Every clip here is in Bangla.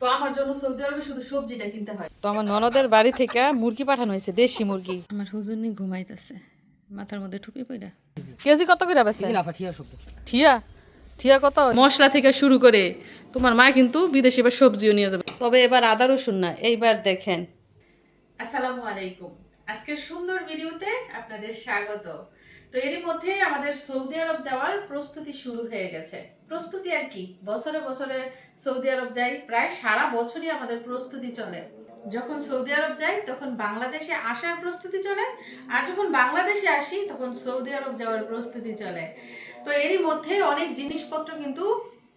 তো আমার জন্য সৌদি আরবে শুধু সবজিটা কিনতে হয়। তো আমার ননদের বাড়ি থেকে মুরগি পাঠানো হয়েছে দেশি মুরগি। আমার হুজুরনি ঘুমাইতেছে মাথার মধ্যে পইরা কেজি কত করে ঠিয়া? ঠিয়া কত? মশলা থেকে শুরু করে তোমার মা কিন্তু বিদেশে এবার সবজিও নিয়ে যাবে। তবে এবার আদা রসুন না এইবার দেখেন। আসসালামু আলাইকুম। আজকের সুন্দর ভিডিওতে আপনাদের স্বাগত। তো এরই মধ্যে আমাদের সৌদি আরব যাওয়ার প্রস্তুতি শুরু হয়ে গেছে। প্রস্তুতি আর কি? বছরে বছরে সৌদি আরব যাই, প্রায় সারা বছরই আমাদের প্রস্তুতি চলে। যখন সৌদি আরব যাই, তখন বাংলাদেশে আসার প্রস্তুতি চলে, আর যখন বাংলাদেশে আসি, তখন সৌদি আরব যাওয়ার প্রস্তুতি চলে। তো এরই মধ্যে অনেক জিনিসপত্র কিন্তু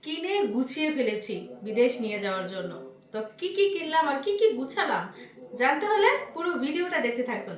কিনে গুছিয়ে ফেলেছি বিদেশ নিয়ে যাওয়ার জন্য। তো কি কি কিনলাম আর কি কি গুছালাম, জানতে হলে পুরো ভিডিওটা দেখতে থাকুন।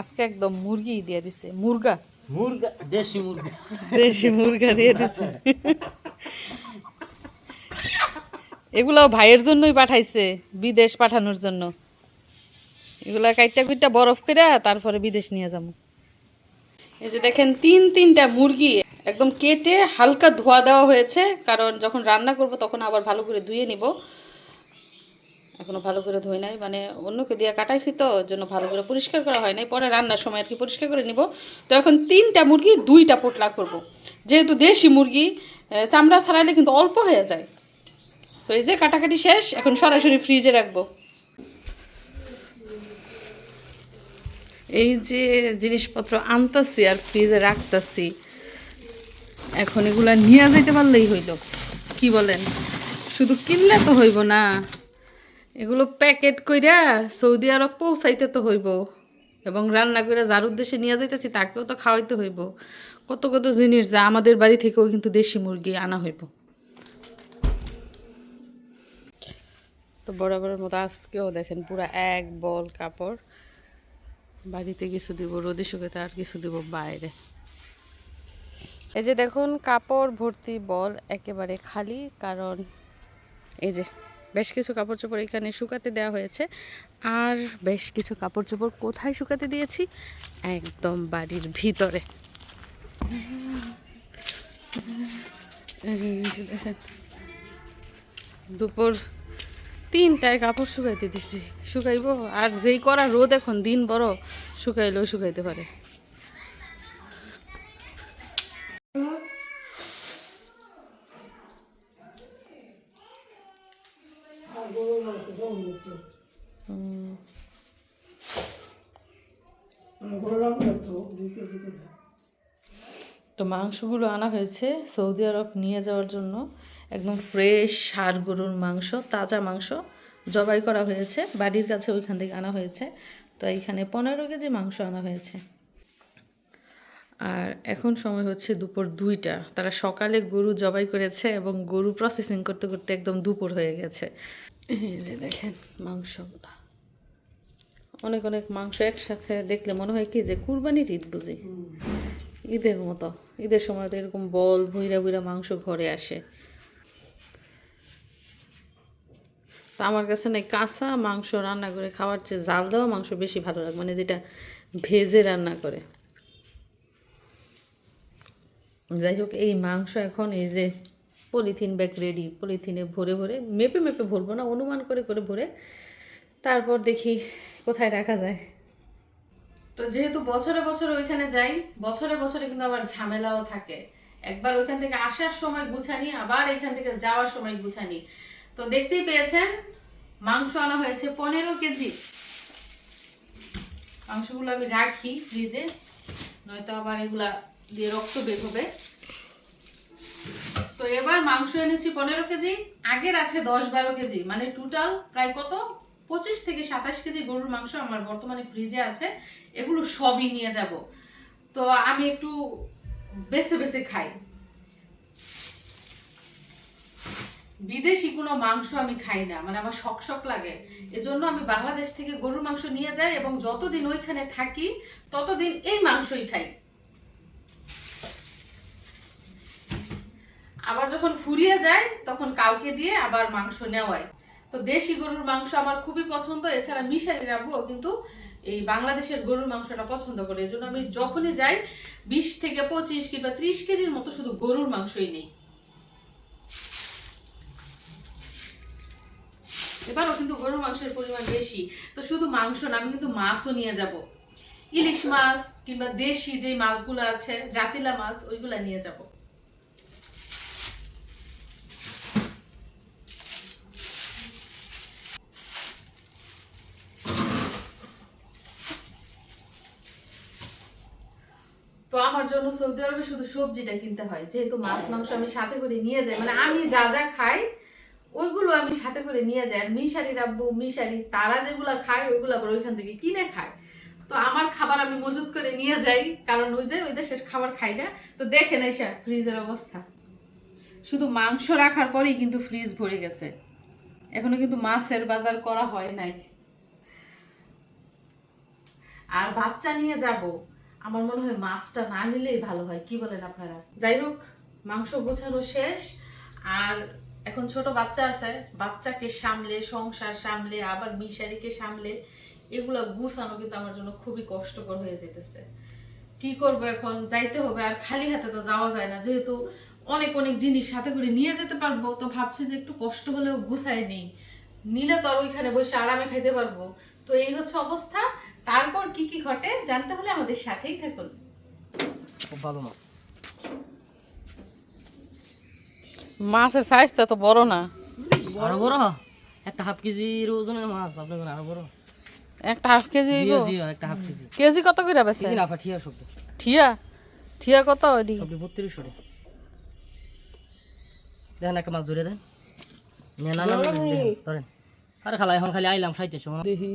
আজকে একদম মুরগি দিয়ে দিছে। মুরগা? মুরগা দেশি মুরগা। দেশি মুরগা দিয়ে দিছে। এগুলো ভাইয়ের জন্যই পাঠাইছে বিদেশ পাঠানোর জন্য। এগুলা কাইটা কুইটা বরফ করে তারপরে বিদেশ নিয়ে যাব। এই যে দেখেন তিন তিনটা মুরগি একদম কেটে হালকা ধোয়া দেওয়া হয়েছে কারণ যখন রান্না করব তখন আবার ভালো করে ধুয়ে নিব। এখনও ভালো করে ধুই নাই। মানে অন্যকে দিয়ে কাটাইছি তো জন্য ভালো করে পরিষ্কার করা হয় নাই। পরে রান্নার সময় আর কি পরিষ্কার করে নিব। তো এখন তিনটা মুরগি, দুইটা পোটলা করব। যেহেতু দেশি মুরগি চামড়া ছাড়াইলে কিন্তু অল্প হয়ে যায়। তো এই যে কাটাকাটি শেষ, এখন সরাসরি ফ্রিজে রাখব। এই যে জিনিসপত্র আনতাছি আর ফ্রিজে রাখতাছি, এখন এগুলা নিয়ে যাইতে পারলেই হইল। কি বলেন? শুধু কিনলে তো হইব না। এগুলো প্যাকেট কইরা সৌদি আরব পৌঁছাইতে তো হইব। এবং রান্না করে যার উদ্দেশ্যে নিয়ে যাইতেছি, তাকেও তো খাওয়াইতে হইব। কত কত জিনিস যা আমাদের বাড়ি থেকেও কিন্তু দেশি মুরগি আনা হইব। তো বরাবরের মতো আজকেও দেখেন পুরা এক বল কাপড়। বাড়িতে কিছু দিব, রোদে শুকাতে আর কিছু দিব বাইরে। এই যে দেখুন, কাপড় ভর্তি বল একেবারে খালি, কারণ এই যে বেশ কিছু কাপড় চোপড় এখানে শুকাতে দেওয়া হয়েছে। আর বেশ কিছু কাপড় চোপড় কোথায় শুকাতে দিয়েছি? একদম বাড়ির ভিতরে। দুপুর তিনটায় কাপড় শুকাইতে দিছি। শুকাইবো, আর যেই করা রোদ এখন দিন বড়, শুকাইলেও শুকাইতে পারে। তো মাংসগুলো আনা হয়েছে সৌদি আরব নিয়ে যাওয়ার জন্য। একদম ফ্রেশ সার গরুর মাংস, তাজা মাংস জবাই করা হয়েছে। বাড়ির কাছে ওইখান থেকে আনা হয়েছে। তো এইখানে পনেরো কেজি মাংস আনা হয়েছে। আর এখন সময় হচ্ছে দুপুর দুইটা। তারা সকালে গরু জবাই করেছে এবং গরু প্রসেসিং করতে করতে একদম দুপুর হয়ে গেছে। এই যে দেখেন মাংসগুলো অনেক অনেক মাংস একসাথে দেখলে মনে হয় কি যে কুরবানির ঈদ বুঝি। ঈদের মতো। ঈদের সময় তো এরকম বল ভুইরা ভুইরা মাংস ঘরে আসে। তো আমার কাছে না কাঁচা মাংস রান্না করে খাওয়ার চেয়ে জাল দেওয়া মাংস বেশি ভালো লাগে মানে যেটা ভেজে রান্না করে। যাই হোক, এই মাংস এখন এই যে পলিথিন ব্যাগ রেডি পলিথিনে ভরে ভরে, মেপে মেপে ভরবো না, অনুমান করে করে ভরে তারপর দেখি কোথায় রাখা যায়। তো যেহেতু বছরে বছরে ওইখানে যাই, বছরে বছরে কিন্তু আবার ঝামেলাও থাকে। একবার ওইখান থেকে আসার সময় গুছানি, আবার এখান থেকে যাওয়ার সময় গুছানি। তো দেখতেই পেয়েছেন, মাংস আনা হয়েছে পনেরো কেজি। মাংসগুলো আমি রাখি ফ্রিজে, নয়তো আবার এগুলা দিয়ে রক্ত বের হবে। তো এবার মাংস এনেছি পনেরো কেজি, আগের আছে দশ বারো কেজি। মানে টোটাল প্রায় কত? পঁচিশ থেকে সাতাশ কেজি গরুর মাংস আমার বর্তমানে ফ্রিজে আছে। এগুলো সবই নিয়ে যাব। তো আমি একটু বেছে বেছে খাই। বিদেশি কোনো মাংস আমি খাই না। মানে আমার শখ শখ লাগে। এজন্য আমি বাংলাদেশ থেকে গরুর মাংস নিয়ে যাই এবং যতদিন ওইখানে থাকি, ততদিন এই মাংসই খাই। আবার যখন ফুরিয়ে যায়, তখন কাউকে দিয়ে আবার মাংস নেওয়াই। তো দেশি গরুর মাংস আমার খুবই পছন্দ, এছাড়া মিশারি রাখব কিন্তু এই বাংলাদেশের গরুর মাংসটা পছন্দ করে। এই জন্য আমি যখনই যাই, বিশ থেকে পঁচিশ কিংবা ত্রিশ কেজির মতো শুধু গরুর মাংসই নেই। এবারও কিন্তু গরুর মাংসের পরিমাণ বেশি। তো শুধু মাংস না, আমি কিন্তু মাছও নিয়ে যাব। ইলিশ মাছ কিংবা দেশি যে মাছগুলো আছে, জাতিলা মাছ, ওইগুলা নিয়ে যাব তো আমার জন্য সৌদি আরবে শুধু সবজিটা কিনতে হয়। যেহেতু মাছ, মাংস আমি সাথে করে নিয়ে যাই মানে আমি যা যা খাই, ওইগুলো আমি সাথে করে নিয়ে যাই। আর মিশারি রাব্বু, মিশারি, তারা যেগুলো খায়, ওইগুলো আবার ওইখান থেকে কিনে খায়। তো আমার খাবার আমি মজুত করে নিয়ে যাই, কারণ ওই যে ওই দেশের খাবার খাই না। তো দেখেন এসে ফ্রিজের অবস্থা। শুধু মাংস রাখার পরেই কিন্তু ফ্রিজ ভরে গেছে। এখনও কিন্তু মাছের বাজার করা হয় নাই। আর বাচ্চা নিয়ে যাব। আমার মনে হয় মাছটা না নিলেই ভালো হয়, কি বলেন আপনারা? যাই হোক, মাংস গোছানো শেষ, আর এখন ছোট বাচ্চা আছে, বাচ্চাকে সামলে, সংসার সামলে, আবার মিশারিকে সামলে, এগুলো গুছানো কিন্তু আমার জন্য খুবই কষ্টকর হয়ে যেতেছে। কি করব এখন? যাইতে হবে, আর খালি হাতে তো যাওয়া যায় না, যেহেতু অনেক অনেক জিনিস সাথে করে নিয়ে যেতে পারব, তো ভাবছি যে একটু কষ্ট হলেও গুছায় নেই। নিলে তো আর ওইখানে বসে আরামে খাইতে পারব। তো এই হচ্ছে অবস্থা। তারপর কি কি ঘটে জানতে হলে আমাদের সাথেই থাকুন। খুব ভালো মাছ। মাছের সাইজটা তো বড় না। বড় বড়? একটা হাফ কেজির ওজনের মাছ আপনার আরও বড়। একটা হাফ কেজি জিও জিও একটা হাফ কেজি। কেজি কত করে বেছে কেজি না পাঠিয়ে সব। ঠিয়া? ঠিয়া কত এডি? সব বত্রিশশো রে। দেখেন একটা মাছ ধরে দেন। না না না ধরেন। আরে খালা এখন খালি আইলাম খাইতেছো। দেখি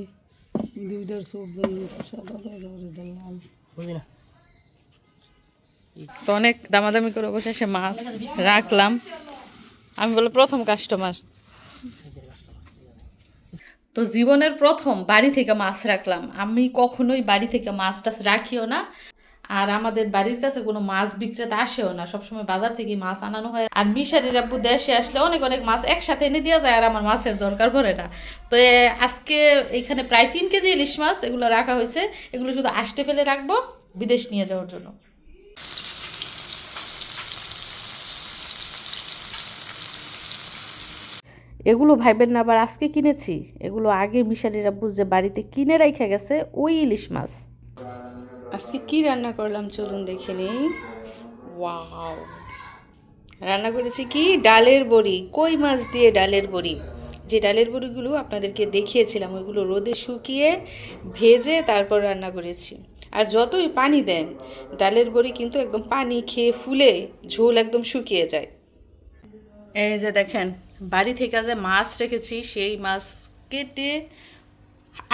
দুইটার সব বুঝি না। তো অনেক দামাদামি করে বসে সে মাছ রাখলাম। আমি বলে প্রথম কাস্টমার তো জীবনের প্রথম বাড়ি থেকে মাছ রাখলাম। আমি কখনোই বাড়ি থেকে মাছ টাছ রাখিও না। আর আমাদের বাড়ির কাছে কোনো মাছ বিক্রেতা আসেও না। সবসময় বাজার থেকে মাছ আনানো হয়। আর মিশারির আব্বু দেশে আসলে অনেক অনেক মাছ একসাথে এনে দেওয়া যায় আর আমার মাছের দরকার পড়ে না। তো আজকে এখানে প্রায় তিন কেজি ইলিশ মাছ এগুলো রাখা হয়েছে। এগুলো শুধু আসতে ফেলে রাখব, বিদেশ নিয়ে যাওয়ার জন্য। এগুলো ভাইবেন না, আবার আজকে কিনেছি। এগুলো আগে মিশালির আব্বু যে বাড়িতে কিনে রাইখা গেছে, ওই ইলিশ মাছ। আজকে কি রান্না করলাম চলুন দেখে নেই। ওয়াও। রান্না করেছি কি? ডালের বড়ি, কই মাছ দিয়ে ডালের বড়ি। যে ডালের বড়িগুলো আপনাদেরকে দেখিয়েছিলাম, ওইগুলো রোদে শুকিয়ে ভেজে তারপর রান্না করেছি। আর যতই পানি দেন, ডালের বড়ি কিন্তু একদম পানি খেয়ে ফুলে ঝোল একদম শুকিয়ে যায়। এই যে দেখেন, বাড়ি থেকে যে মাছ রেখেছি, সেই মাছ কেটে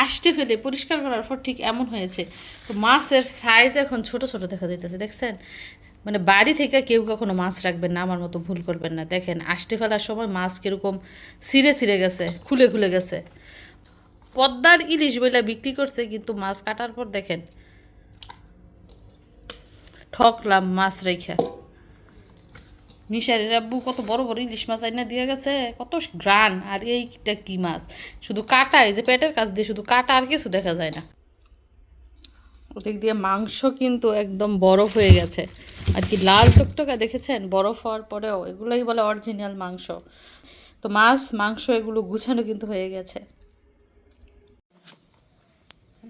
আষ্টে ফেলে পরিষ্কার করার পর ঠিক এমন হয়েছে। তো মাছের সাইজ এখন ছোট ছোট দেখা যাইতেছে, দেখছেন? মানে বাড়ি থেকে কেউ কখনো মাছ রাখবেন না, আমার মতো ভুল করবেন না। দেখেন, আষ্টে ফেলার সময় মাছ কীরকম ছিঁড়ে ছিঁড়ে গেছে, খুলে খুলে গেছে। পদ্মার ইলিশ বইলা বিক্রি করছে, কিন্তু মাছ কাটার পর দেখেন, ঠকলাম মাছ রেখা। মিশারের আব্বু কত বড় বড় ইলিশ মাছ আইনা দিয়ে গেছে, কত গ্রান আর এইটা কি মাছ? শুধু কাটা, এই যে পেটের কাছ দিয়ে শুধু কাটা আর কিছু দেখা যায় না। ওদিক দিয়ে মাংস কিন্তু একদম বরফ হয়ে গেছে। আর কি লাল টকটকা দেখেছেন? বরফ হওয়ার পরেও এগুলোই বলে অরিজিনাল মাংস। তো মাছ, মাংস এগুলো গুছানো কিন্তু হয়ে গেছে।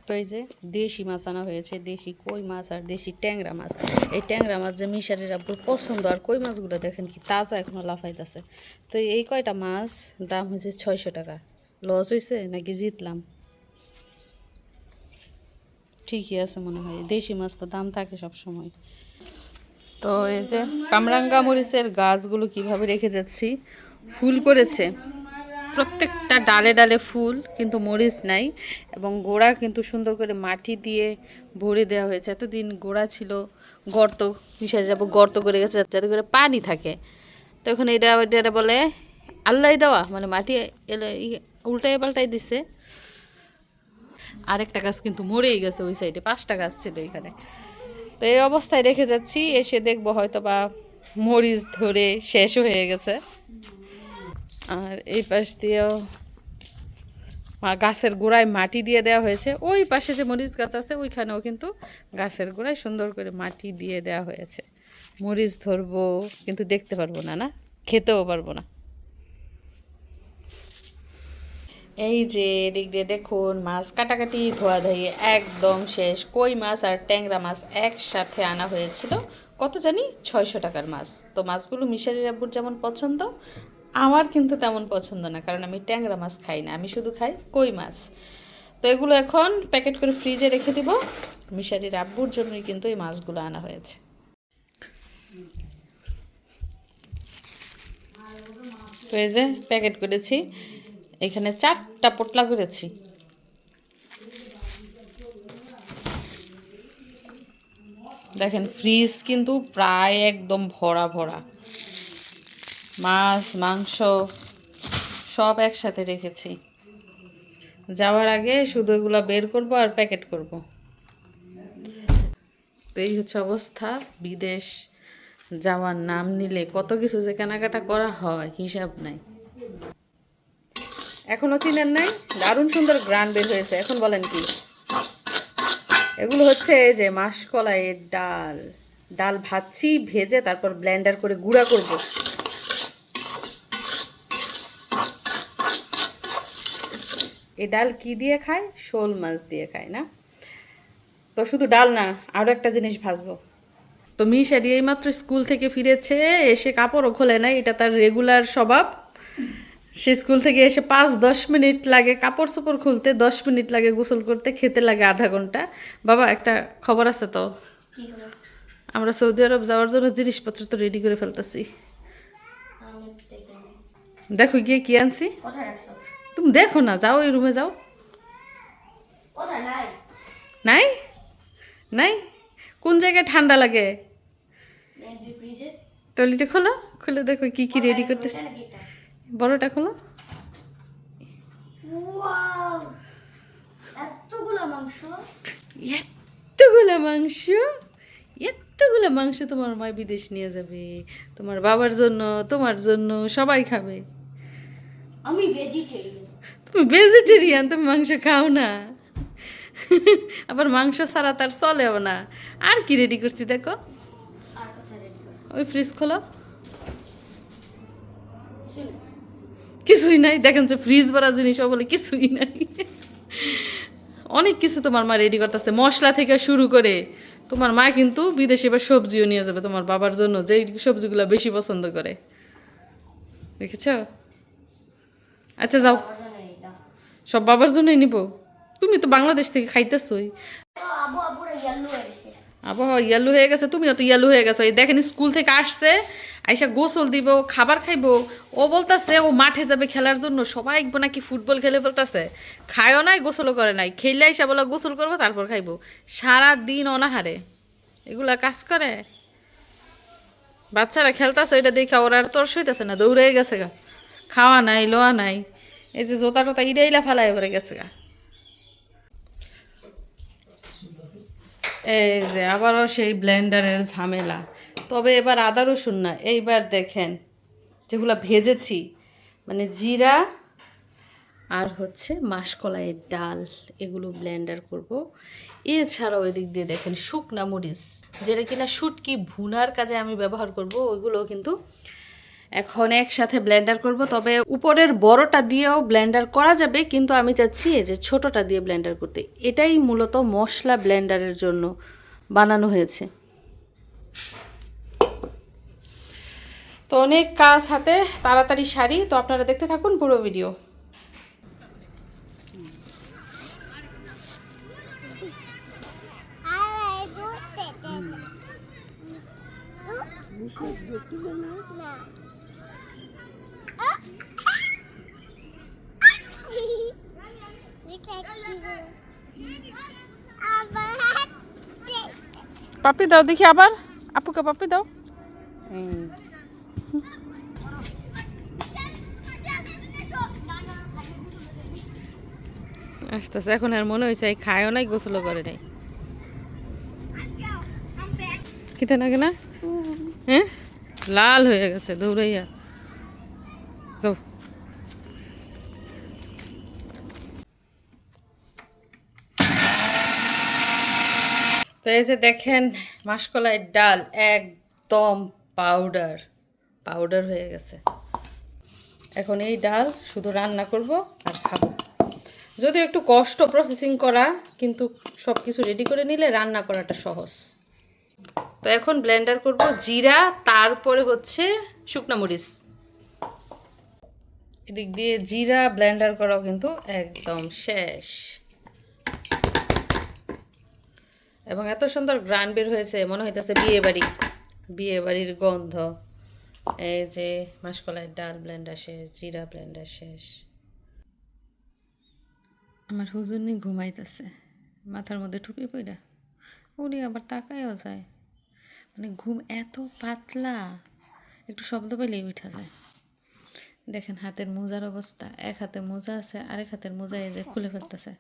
তো এই যে দেশি মাছ আনা হয়েছে, দেশি কই মাছ আর দেশি ট্যাংরা মাছ। এই ট্যাংরা মাছ যে মিশারের আব্বুর পছন্দ, আর কই মাছগুলো দেখেন কি তাজা এখনও লাফাইতেছে। তো এই কয়টা মাছ, দাম হয়েছে ছয়শো টাকা। লস হয়েছে নাকি জিতলাম? ঠিকই আছে মনে হয়, দেশি মাছ তো দাম থাকে সব সময় তো এই যে কামরাঙ্গা মরিচের গাছগুলো কীভাবে রেখে যাচ্ছি, ফুল করেছে। প্রত্যেকটা ডালে ডালে ফুল, কিন্তু মরিচ নাই এবং গোড়া কিন্তু সুন্দর করে মাটি দিয়ে ভরে দেওয়া হয়েছে। এতদিন গোড়া ছিল, গর্ত মিশারি যাব গর্ত করে গেছে যাতে করে পানি থাকে। তো এখন এটা এটা বলে, আল্লাহ দেওয়া। মানে মাটি এলে উল্টাই পাল্টাই দিছে। আরেকটা গাছ কিন্তু মরেই গেছে ওই সাইডে পাঁচটা গাছ ছিল এখানে। তো এই অবস্থায় রেখে যাচ্ছি, এসে দেখব হয়তো বা মরিচ ধরে শেষ হয়ে গেছে। আর এই পাশ দিয়েও গাছের গোড়ায় মাটি দিয়ে দেওয়া হয়েছে। ওই পাশে যে মরিচ গাছ আছে, ওইখানেও কিন্তু গাছের গোড়ায় সুন্দর করে মাটি দিয়ে দেওয়া হয়েছে। মরিচ ধরবো, কিন্তু দেখতে পারব না না? খেতেও পারব না। এই যে এদিক দিয়ে দেখুন, মাছ কাটাকাটি, ধোয়া ধুয়ে একদম শেষ। কই মাছ আর ট্যাংরা মাছ একসাথে আনা হয়েছিল। কত জানি? ছয়শো টাকার মাছ। তো মাছগুলো মিশারি আব্বুর যেমন পছন্দ আমার কিন্তু তেমন পছন্দ না, কারণ আমি ট্যাংরা মাছ খাই না, আমি শুধু খাই কই মাছ। তো এগুলো এখন প্যাকেট করে ফ্রিজে রেখে দিব। মিশারির আব্বুর জন্যই কিন্তু এই মাছগুলো আনা হয়েছে। তো এই যে প্যাকেট করেছি, এখানে চারটা পোটলা করেছি। দেখেন, ফ্রিজ কিন্তু প্রায় একদম ভরা ভরা। মাছ, মাংস সব একসাথে রেখেছি। যাওয়ার আগে শুধু এগুলো বের করব আর প্যাকেট করব। তো এই হচ্ছে অবস্থা। বিদেশ যাওয়ার নাম নিলে কত কিছু যে কেনাকাটা করা হয়, হিসাব নাই। এখনও চিনেন নাই? দারুণ সুন্দর গ্রান বের হয়েছে। এখন বলেন কি? এগুলো হচ্ছে যে মাসকলাইয়ের ডাল। ডাল ভাজছি, ভেজে তারপর ব্লেন্ডার করে গুঁড়া করব। এই ডাল কি দিয়ে খায়? শোল মাছ দিয়ে খায় না? তো শুধু ডাল না আরও একটা জিনিস ভাজবো। তো মিশারি এইমাত্র স্কুল থেকে ফিরেছে এসে কাপড়ও খোলে নাই এটা তার রেগুলার স্বভাব। সে স্কুল থেকে এসে পাঁচ দশ মিনিট লাগে কাপড় চোপড় খুলতে দশ মিনিট লাগে গোসল করতে খেতে লাগে আধা ঘণ্টা। বাবা একটা খবর আছে তো? আমরা সৌদি আরব যাওয়ার জন্য জিনিসপত্র তো রেডি করে ফেলতেছি। দেখো গিয়ে কি আনছি? তুমি দেখো না যাও এই রুমে যাও। নাই। নাই? কোন জায়গায় ঠান্ডা লাগে? তলিটা খোলো খুলে দেখো কি কি রেডি করতেছে। বড়টা খোলো। এতগুলো মাংস। এতগুলো মাংস? এতগুলো মাংস তোমার মা বিদেশ নিয়ে যাবে। তোমার বাবার জন্য তোমার জন্য সবাই খাবে। আমি ভেজিটেরিয়ান ভেজিটেরিয়ান তুমি মাংস খাও না। আবার মাংস ছাড়া তার চলেও না। আর কি রেডি করছি দেখো। ওই ফ্রিজ খোলো। কিছুই নাই, দেখেন যে ফ্রিজ ভরা জিনিস বলে কিছুই নাই। অনেক কিছু তোমার মা রেডি করতেছে, মশলা থেকে শুরু করে। তোমার মা কিন্তু বিদেশে এবার সবজিও নিয়ে যাবে তোমার বাবার জন্য, যেই সবজিগুলো বেশি পছন্দ করে। দেখেছ? আচ্ছা যাও। সব বাবার জন্যই নিব। তুমি তো বাংলাদেশ থেকে খাইতেছই। আবহাওয়া ইয়ালু হয়ে গেছে, তুমিও তো ইয়ালু হয়ে গেছো। এই দেখেন, স্কুল থেকে আসছে, আইসা গোসল দিব, খাবার খাইবো। ও বলতাছে, ও মাঠে যাবে খেলার জন্য, সবাই নাকি ফুটবল খেলে ফেলতাছে। খায়ও নাই, গোসলও করে নাই। খেললে আইসা বলে গোসল করব, তারপর খাইবো। সারা দিন অনাহারে। এগুলা কাজ করে। বাচ্চারা খেলতাছে, ওইটা দেখে ওরা তোর সইতেছে না দৌড়ে গেছে খাওয়া নাই, লোয়া নাই। এই যে জোতা টোতা ইডাইলা ফেলায় পরে গেছে গা। এই যে আবারও সেই ব্লেন্ডারের ঝামেলা। তবে এবার আদা রসুন না, এইবার দেখেন যেগুলো ভেজেছি মানে জিরা আর হচ্ছে মাসকলাইয়ের ডাল, এগুলো ব্লেন্ডার করব। এছাড়াও এদিক দিয়ে দেখেন শুকনা মরিচ, যেটা কিনা শুটকি ভুনার কাজে আমি ব্যবহার করব ওইগুলো কিন্তু এখন একসাথে ব্লেন্ডার করব, তবে উপরের বড়টা দিয়েও ব্লেন্ডার করা যাবে, কিন্তু আমি চাচ্ছি যে ছোটটা দিয়ে ব্লেন্ডার করতে। এটাই মূলত মশলা ব্লেন্ডারের জন্য বানানো হয়েছে। তো অনেক কাজ হাতে, তাড়াতাড়ি সারি, তো আপনারা দেখতে থাকুন পুরো ভিডিও। পাপি দাও দেখি আবার। আপুকে পাপি দাও। আসতেছে এখন আর মনে হয়েছে খায়ও নাই গোসলও করে নাই। খেতে না? কেনা হ্যাঁ? লাল হয়ে গেছে দৌড়াইয়া। তো এই যে দেখেন মাসকলাই ডাল, একদম পাউডার পাউডার হয়ে গেছে। এখন এই ডাল শুধু রান্না করব আর খাব। যদিও একটু কষ্ট প্রসেসিং করা, কিন্তু সব কিছু রেডি করে নিলে রান্না করাটা সহজ। তো এখন ব্লেন্ডার করব জিরা, তারপরে হচ্ছে শুকনা মরিচ। এদিক দিয়ে জিরা ব্লেন্ডার করাও কিন্তু একদম শেষ। এবং এত সুন্দর গ্রান বের হয়েছে, মনে হইতেছে বিয়ে বাড়ি। বিয়ে বাড়ির গন্ধ। এই যে মাসকলাইয়ের ডাল ব্লেন্ডার শেষ জিরা ব্লেন্ডার শেষ আমার হুজুরনি ঘুমাইতেছে, মাথার মধ্যে টুপি পইরা। উনি আবার তাকায়ও যায়। মানে ঘুম এত পাতলা, একটু শব্দ পেলেই উঠা যায়। দেখেন হাতের মোজার অবস্থা, এক হাতে মোজা আছে, আরেক হাতের মোজা এই যে খুলে ফেলতেছে।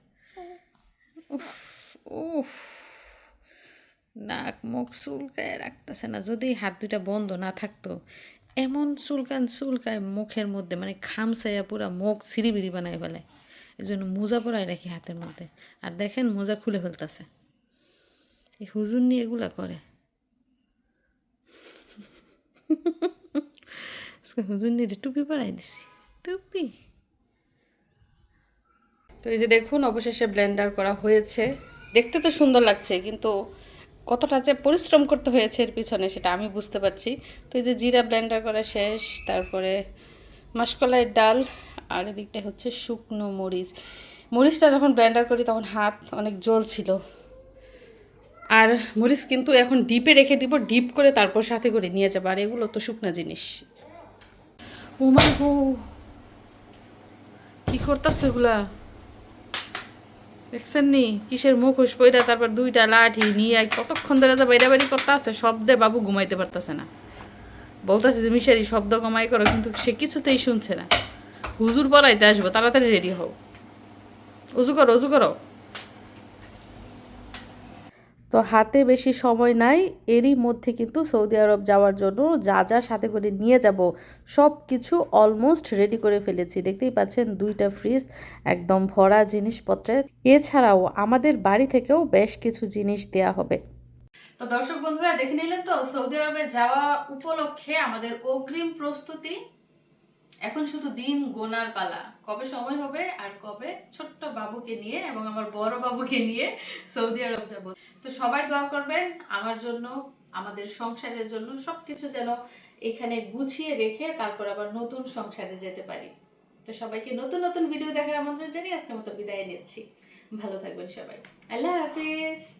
উফ উফ। নাক মুখ চুলকায় রাখতেছে না। যদি হাত দুইটা বন্ধ না থাকতো, এমন চুলকান চুলকায় মুখের মধ্যে মানে খামসাইয়া পুরা মুখ সিঁড়িবিড়ি বানায় ফেলে। এই জন্য মোজা পরাই রাখি হাতের মধ্যে। আর দেখেন মোজা খুলে ফেলতেছে। এই হুজুর নিয়ে এগুলা করে। হুজুর নিয়ে টুপি পরাই দিছি। টুপি? তো এই যে দেখুন, অবশেষে ব্লেন্ডার করা হয়েছে। দেখতে তো সুন্দর লাগছে, কিন্তু কতটা যে পরিশ্রম করতে হয়েছে এর পিছনে সেটা আমি বুঝতে পারছি। তো এই যে জিরা ব্লেন্ডার করা শেষ, তারপরে মাসকলাইয়ের ডাল, আর এদিকটা হচ্ছে শুকনো মরিচ। মরিচটা যখন ব্লেন্ডার করি তখন হাত অনেক জল ছিল আর মরিচ কিন্তু এখন ডিপে রেখে দিব, ডিপ করে তারপর সাথে করে নিয়ে যাব। আর এগুলো তো শুকনো জিনিস। ও মাই গো কি করতেছে এগুলা? দেখছেন নি? কিসের মুখোশ পইরা তারপর দুইটা লাঠি নিয়ে কতক্ষণ ধরে যা বাইরে বাড়ি করতে শব্দে বাবু ঘুমাইতে পারতেছে না। বলতেছে যে, মিশারি, শব্দ কমাই করো, কিন্তু সে কিছুতেই শুনছে না। হুজুর পড়াইতে আসব, তাড়াতাড়ি রেডি হও। উজু করো উজু করো। তো হাতে বেশি সময় নাই, এরই মধ্যে কিন্তু সৌদি আরব যাওয়ার জন্য যা যা সাথে করে নিয়ে যাব, সব কিছু অলমোস্ট রেডি করে ফেলেছি। দেখতেই পাচ্ছেন দুইটা ফ্রিজ একদম ভরা জিনিসপত্রে। এছাড়াও আমাদের বাড়ি থেকেও বেশ কিছু জিনিস দেয়া হবে। তো দর্শক বন্ধুরা, দেখে নিলেন তো, সৌদি আরবে যাওয়া উপলক্ষে আমাদের অগ্রিম প্রস্তুতি এখন শুধু দিন গোনার পালা। কবে সময় হবে আর কবে ছোট্ট বাবুকে নিয়ে এবং আমার বড় বাবুকে নিয়ে সৌদি আরব যাব। তো সবাই দোয়া করবেন, আমার জন্য, আমাদের সংসারের জন্য সবকিছু যেন এখানে গুছিয়ে রেখে তারপর আবার নতুন সংসারে যেতে পারি। তো সবাইকে নতুন নতুন ভিডিও দেখার আমন্ত্রণ জানিয়ে আজকের মতো বিদায় নিচ্ছি। ভালো থাকবেন সবাই। আল্লাহ হাফিজ।